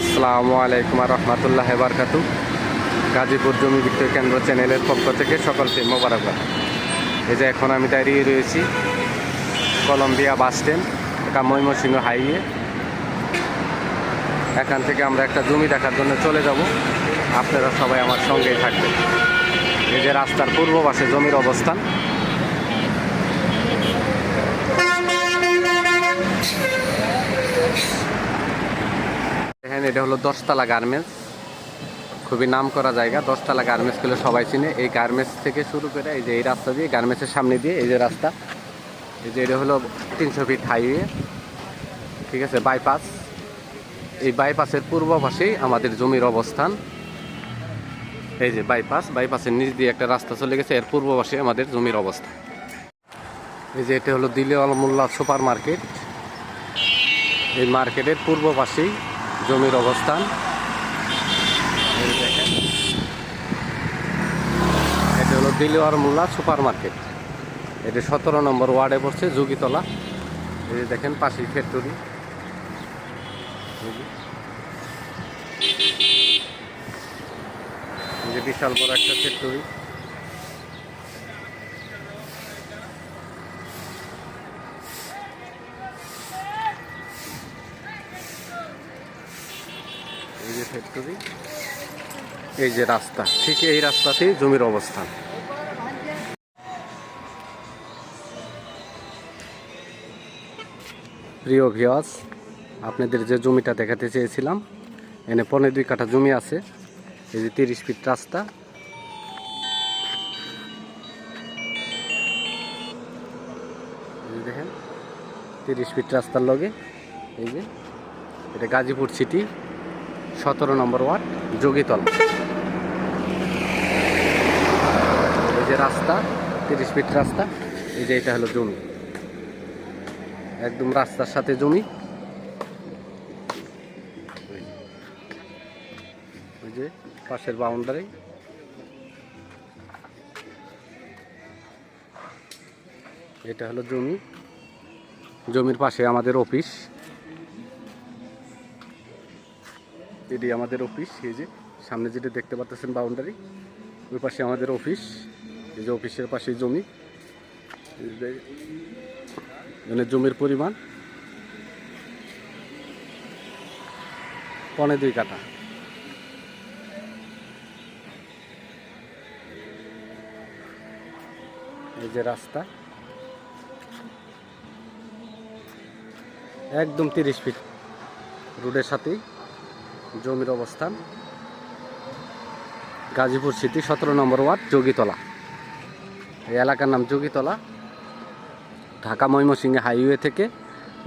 আসসালামু আলাইকুম রহমতুল্লাহ বারকাতু। গাজীপুর জমি বিক্রয় কেন্দ্র চ্যানেলের পক্ষ থেকে সকলকে মোবারকবাদ। এই যে এখন আমি দাঁড়িয়ে রয়েছি Colombia bus stand, Dhaka Mymensingh highway. এখান থেকে আমরা একটা জমি দেখার জন্য চলে যাব। আপনারা সবাই আমার সঙ্গেই থাকবেন। এই যে রাস্তার পূর্ব পাশে জমির অবস্থান দেখেন, এটা হলো দশতলা গার্মেন্টস। খুবই নাম করা জায়গা, দশতলা গার্মেন্টসগুলো সবাই চিনে। এই গার্মেন্টস থেকে শুরু করে এই যে এই রাস্তা দিয়ে, গার্মেন্টসের সামনে দিয়ে এই যে রাস্তা, এই যে এটা হলো তিনশো ফিট হাইওয়ে, ঠিক আছে, বাইপাস। এই বাইপাসের পূর্ব আমাদের জমির অবস্থান। এই যে বাইপাস, বাইপাসের নিচ দিয়ে একটা রাস্তা চলে গেছে, এর পূর্ব আমাদের জমির অবস্থান এই যে এটা হলো দিলে মোল্লা সুপার মার্কেট এই মার্কেটের পূর্ব জমির অবস্থান। দেখেন এটা হলো দিলেওয়ার মোল্লা সুপার মার্কেট এটি সতেরো নম্বর ওয়ার্ডে পড়ছে যুগিতলা এই দেখেন, পাশেই ফ্যাক্টরি। বিশাল বড় একটা ফ্যাক্টরি। ফ্যাক্টরি এই যে রাস্তা, ঠিক এই রাস্তাতেই জমির অবস্থান। প্রিয় ভিওয়াস আপনাদের যে জমিটা দেখাতে চেয়েছিলাম, এনে পনেরো দুই কাঠা জমি আছে, এই যে তিরিশ ফিট রাস্তা। দেখেন, তিরিশ ফিট রাস্তার লগে, এই যে, এটা গাজীপুর সিটি সতেরো নম্বর ওয়ার্ড, যোগীতল। এই যে রাস্তা, তিরিশ ফিট রাস্তা, এই যে এটা হলো জমি। একদম রাস্তার সাথে জমি। ওই যে পাশের বাউন্ডারি। এটা হলো জমি। জমির পাশে আমাদের অফিস। এটি আমাদের অফিস, এই যে সামনে যেটা দেখতে পাচ্ছেন বাউন্ডারি ওই পাশে আমাদের অফিস, এই যে অফিসের পাশে জমি এখানে জমির পরিমাণ পনে দুই কাটা এই যে রাস্তা, একদম তিরিশ ফিট রোডের সাথেই। জমির অবস্থান। গাজীপুর সিটি, সতেরো নম্বর ওয়ার্ড, যোগীতলা। এই এলাকার নাম যোগীতলা। ঢাকা ময়মনসিংহ হাইওয়ে থেকে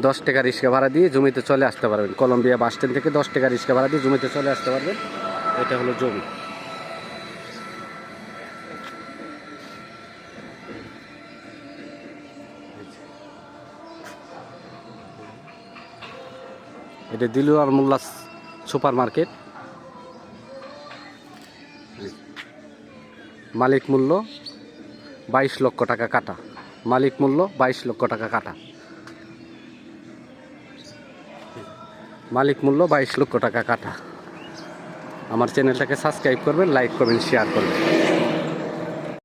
দশ টাকা রিক্সা ভাড়া দিয়ে জমিতে চলে আসতে পারবেন। কলম্বিয়া বাস স্ট্যান্ড থেকে দশ টাকা রিক্সা ভাড়া দিয়ে জমিতে চলে আসতে পারবেন। এটা হলো জমি। এটা দিলুয়ার মোল্লা সুপার মার্কেট মালিক মূল্য বাইশ লক্ষ টাকা কাটা। মালিক মূল্য বাইশ লক্ষ টাকা কাটা। মালিক মূল্য বাইশ লক্ষ টাকা কাটা। আমার চ্যানেলটাকে সাবস্ক্রাইব করবেন, লাইক করবেন শেয়ার করবেন।